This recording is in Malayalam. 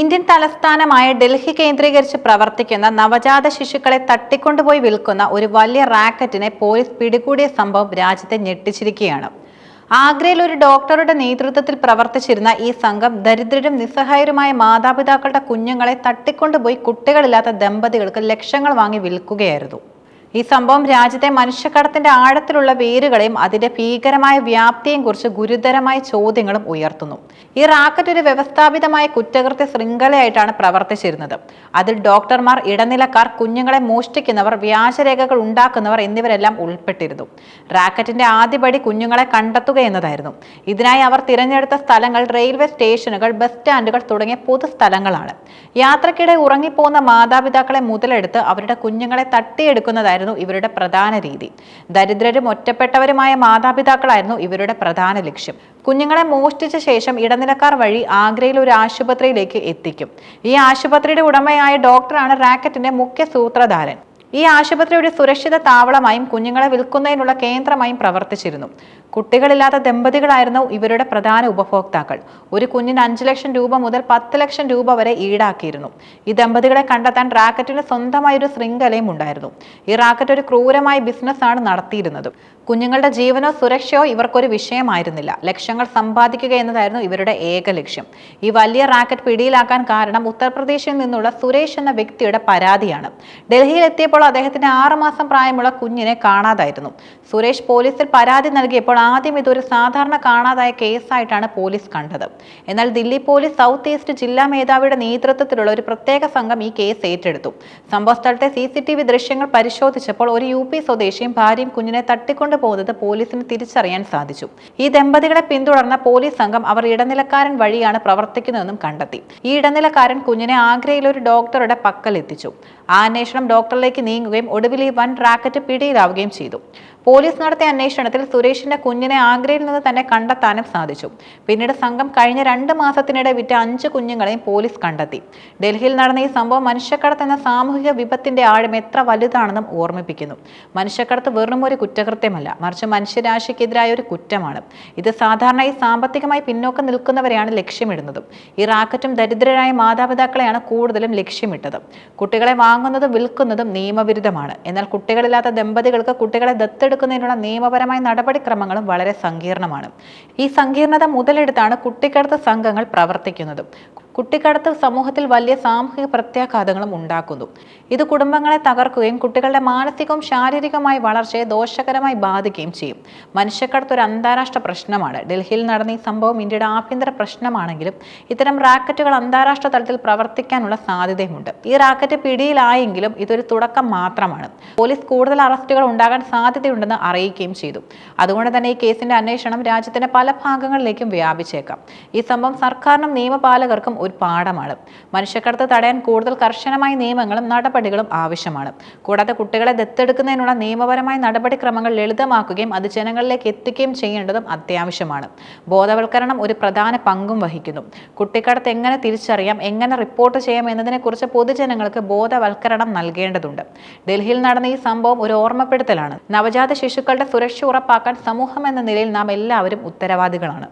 ഇന്ത്യൻ തലസ്ഥാനമായ ഡൽഹി കേന്ദ്രീകരിച്ച് പ്രവർത്തിക്കുന്ന നവജാത ശിശുക്കളെ തട്ടിക്കൊണ്ടുപോയി വിൽക്കുന്ന ഒരു വലിയ റാക്കറ്റിനെ പോലീസ് പിടികൂടിയ സംഭവം രാജ്യത്തെ ഞെട്ടിച്ചിരിക്കുകയാണ്. ആഗ്രയിൽ ഒരു ഡോക്ടറുടെ നേതൃത്വത്തിൽ പ്രവർത്തിച്ചിരുന്ന ഈ സംഘം ദരിദ്രരും നിസ്സഹായരുമായ മാതാപിതാക്കളുടെ കുഞ്ഞുങ്ങളെ തട്ടിക്കൊണ്ടുപോയി കുട്ടികളില്ലാത്ത ദമ്പതികൾക്ക് ലക്ഷങ്ങൾ വാങ്ങി വിൽക്കുകയായിരുന്നു. ഈ സംഭവം രാജ്യത്തെ മനുഷ്യക്കടത്തിന്റെ ആഴത്തിലുള്ള വേരുകളെയും അതിന്റെ ഭീകരമായ വ്യാപ്തിയെയും കുറിച്ച് ഗുരുതരമായ ചോദ്യങ്ങളും ഉയർത്തുന്നു. ഈ റാക്കറ്റ് ഒരു വ്യവസ്ഥാപിതമായ കുറ്റകൃത്യ ശൃംഖലയായിട്ടാണ് പ്രവർത്തിച്ചിരുന്നത്. അതിൽ ഡോക്ടർമാർ ഇടനിലക്കാർ കുഞ്ഞുങ്ങളെ മോഷ്ടിക്കുന്നവർ വ്യാജരേഖകൾ ഉണ്ടാക്കുന്നവർ എന്നിവരെല്ലാം ഉൾപ്പെട്ടിരുന്നു. റാക്കറ്റിന്റെ ആദ്യപടി കുഞ്ഞുങ്ങളെ കണ്ടെത്തുക എന്നതായിരുന്നു ഇതിനായി അവർ തിരഞ്ഞെടുത്ത സ്ഥലങ്ങൾ റെയിൽവേ സ്റ്റേഷനുകൾ ബസ് സ്റ്റാൻഡുകൾ തുടങ്ങിയ പൊതുസ്ഥലങ്ങളാണ്. യാത്രക്കിടെ ഉറങ്ങിപ്പോകുന്ന മാതാപിതാക്കളെ മുതലെടുത്ത് അവരുടെ കുഞ്ഞുങ്ങളെ തട്ടിയെടുക്കുന്നതായിരുന്നു ഇവരുടെ പ്രധാന രീതി. ദരിദ്രരും ഒറ്റപ്പെട്ടവരുമായ മാതാപിതാക്കളായിരുന്നു ഇവരുടെ പ്രധാന ലക്ഷ്യം. കുഞ്ഞുങ്ങളെ മോഷ്ടിച്ച ശേഷം ഇടനിലക്കാർ വഴി ആഗ്രയിൽ ഒരു ആശുപത്രിയിലേക്ക് എത്തിക്കും. ഈ ആശുപത്രിയുടെ ഉടമയായ ഡോക്ടറാണ് റാക്കറ്റിന്റെ മുഖ്യ സൂത്രധാരൻ. ഈ ആശുപത്രി ഒരു സുരക്ഷിത താവളമായും കുഞ്ഞുങ്ങളെ വിൽക്കുന്നതിനുള്ള കേന്ദ്രമായും പ്രവർത്തിച്ചിരുന്നു. കുട്ടികളില്ലാത്ത ദമ്പതികളായിരുന്നു ഇവരുടെ പ്രധാന ഉപഭോക്താക്കൾ. ഒരു കുഞ്ഞിന് അഞ്ച് ലക്ഷം രൂപ മുതൽ പത്ത് ലക്ഷം രൂപ വരെ ഈടാക്കിയിരുന്നു. ഈ ദമ്പതികളെ കണ്ടെത്താൻ റാക്കറ്റിന് സ്വന്തമായ ഒരു ശൃംഖലയും ഉണ്ടായിരുന്നു. ഈ റാക്കറ്റ് ഒരു ക്രൂരമായ ബിസിനസ്സാണ് നടത്തിയിരുന്നത്. കുഞ്ഞുങ്ങളുടെ ജീവനോ സുരക്ഷയോ ഇവർക്കൊരു വിഷയമായിരുന്നില്ല. ലക്ഷ്യങ്ങൾ സമ്പാദിക്കുക എന്നതായിരുന്നു ഇവരുടെ ഏക ലക്ഷ്യം. ഈ വലിയ റാക്കറ്റ് പിടിയിലാക്കാൻ കാരണം ഉത്തർപ്രദേശിൽ നിന്നുള്ള സുരേഷ് എന്ന വ്യക്തിയുടെ പരാതിയാണ്. ഡൽഹിയിൽ എത്തിയപ്പോൾ അദ്ദേഹത്തിന് ആറുമാസം പ്രായമുള്ള കുഞ്ഞിനെ കാണാതായിരുന്നു. സുരേഷ് പോലീസിൽ പരാതി നൽകിയപ്പോൾ ആദ്യം ഇതൊരു സാധാരണ കാണാതായ കേസായിട്ടാണ് പോലീസ് കണ്ടത്. എന്നാൽ ദില്ലി പോലീസ് സൗത്ത് ഈസ്റ്റ് ജില്ലാ മേധാവിയുടെ നേതൃത്വത്തിലുള്ള ഒരു പ്രത്യേക സംഘം ഈ കേസ് ഏറ്റെടുത്തു. സംഭവസ്ഥലത്തെ സി സി ടി വി ദൃശ്യങ്ങൾ പരിശോധിച്ചപ്പോൾ ഒരു യു പി സ്വദേശിയും ഭാര്യയും കുഞ്ഞിനെ തട്ടിക്കൊണ്ടു പോകുന്നത് പോലീസിന് തിരിച്ചറിയാൻ സാധിച്ചു. ഈ ദമ്പതികളെ പിന്തുടർന്ന പോലീസ് സംഘം അവർ ഇടനിലക്കാരൻ വഴിയാണ് പ്രവർത്തിക്കുന്നതെന്നും കണ്ടെത്തി. ഈ ഇടനിലക്കാരൻ കുഞ്ഞിനെ ആഗ്രയിലെ ഒരു ഡോക്ടറുടെ പക്കൽ എത്തിച്ചു ആ അന്വേഷണം ഡോക്ടറിലേക്ക് നീങ്ങുകയും ഒടുവിൽ ഈ വൻ റാക്കറ്റ് പിടിയിലാവുകയും ചെയ്തു. പോലീസ് നടത്തിയ അന്വേഷണത്തിൽ സുരേഷിന്റെ കുഞ്ഞിനെ ആഗ്രയിൽ നിന്ന് തന്നെ കണ്ടെത്താനും സാധിച്ചു. പിന്നീട് സംഘം കഴിഞ്ഞ രണ്ട് മാസത്തിനിടെ വിറ്റ അഞ്ച് കുഞ്ഞുങ്ങളെയും പോലീസ് കണ്ടെത്തി. ഡൽഹിയിൽ നടന്ന ഈ സംഭവം മനുഷ്യക്കടത്ത് എന്ന സാമൂഹിക വിപത്തിന്റെ ആഴം എത്ര വലുതാണെന്നും ഓർമ്മിപ്പിക്കുന്നു. മനുഷ്യക്കടത്ത് വെറും ഒരു കുറ്റകൃത്യമല്ല മറിച്ച് മനുഷ്യരാശിക്കെതിരായ ഒരു കുറ്റമാണ്. ഇത് സാധാരണയായി സാമ്പത്തികമായി പിന്നോക്കം നിൽക്കുന്നവരെയാണ് ലക്ഷ്യമിടുന്നതും. ഈ റാക്കറ്റും ദരിദ്രരായ മാതാപിതാക്കളെയാണ് കൂടുതലും ലക്ഷ്യമിട്ടത്. കുട്ടികളെ വാങ്ങുന്നതും വിൽക്കുന്നതും നിയമവിരുദ്ധമാണ്. എന്നാൽ കുട്ടികളില്ലാത്ത ദമ്പതികൾക്ക് കുട്ടികളെ ദത്തെടുക്കുന്നതിനുള്ള നിയമപരമായ നടപടിക്രമങ്ങളും വളരെ സങ്കീർണമാണ്. ഈ സങ്കീർണത മുതലെടുത്താണ് കുട്ടിക്കടത്ത് സംഘങ്ങൾ പ്രവർത്തിക്കുന്നത്. കുട്ടിക്കടത്ത് സമൂഹത്തിൽ വലിയ സാമൂഹിക പ്രത്യാഘാതങ്ങളും ഉണ്ടാക്കുന്നു. ഇത് കുടുംബങ്ങളെ തകർക്കുകയും കുട്ടികളുടെ മാനസികവും ശാരീരികമായ വളർച്ചയെ ദോഷകരമായി ബാധിക്കുകയും ചെയ്യും. മനുഷ്യക്കടത്ത് ഒരു അന്താരാഷ്ട്ര പ്രശ്നമാണ്. ഡൽഹിയിൽ നടന്ന ഈ സംഭവം ഇന്ത്യയുടെ ആഭ്യന്തര പ്രശ്നമാണെങ്കിലും ഇത്തരം റാക്കറ്റുകൾ അന്താരാഷ്ട്ര തലത്തിൽ പ്രവർത്തിക്കാനുള്ള സാധ്യതയുമുണ്ട്. ഈ റാക്കറ്റ് പിടിയിലായെങ്കിലും ഇതൊരു തുടക്കം മാത്രമാണ്. പോലീസ് കൂടുതൽ അറസ്റ്റുകൾ ഉണ്ടാകാൻ സാധ്യതയുണ്ടെന്ന് അറിയിക്കുകയും ചെയ്തു. അതുകൊണ്ട് തന്നെ ഈ കേസിന്റെ അന്വേഷണം രാജ്യത്തിന്റെ പല ഭാഗങ്ങളിലേക്കും വ്യാപിച്ചേക്കാം. ഈ സംഭവം സർക്കാരിനും നിയമപാലകർക്കും ഒരു പാഠമാണ്. മനുഷ്യക്കടത്ത് തടയാൻ കൂടുതൽ കർശനമായ നിയമങ്ങളും നടപടികളും ആവശ്യമാണ്. കൂടാതെ കുട്ടികളെ ദത്തെടുക്കുന്നതിനുള്ള നിയമപരമായ നടപടിക്രമങ്ങൾ ലളിതമാക്കുകയും അത് ജനങ്ങളിലേക്ക് എത്തിക്കുകയും ചെയ്യേണ്ടതും അത്യാവശ്യമാണ്. ബോധവൽക്കരണം ഒരു പ്രധാന പങ്കും വഹിക്കുന്നു. കുട്ടിക്കടത്ത് എങ്ങനെ തിരിച്ചറിയാം എങ്ങനെ റിപ്പോർട്ട് ചെയ്യാം എന്നതിനെക്കുറിച്ച് പൊതുജനങ്ങൾക്ക് ബോധവൽക്കരണം നൽകേണ്ടതുണ്ട്. ഡൽഹിയിൽ നടന്ന ഈ സംഭവം ഒരു ഓർമ്മപ്പെടുത്തലാണ്. നവജാത ശിശുക്കളുടെ സുരക്ഷ ഉറപ്പാക്കാൻ സമൂഹം എന്ന നിലയിൽ നാം എല്ലാവരും ഉത്തരവാദികളാണ്.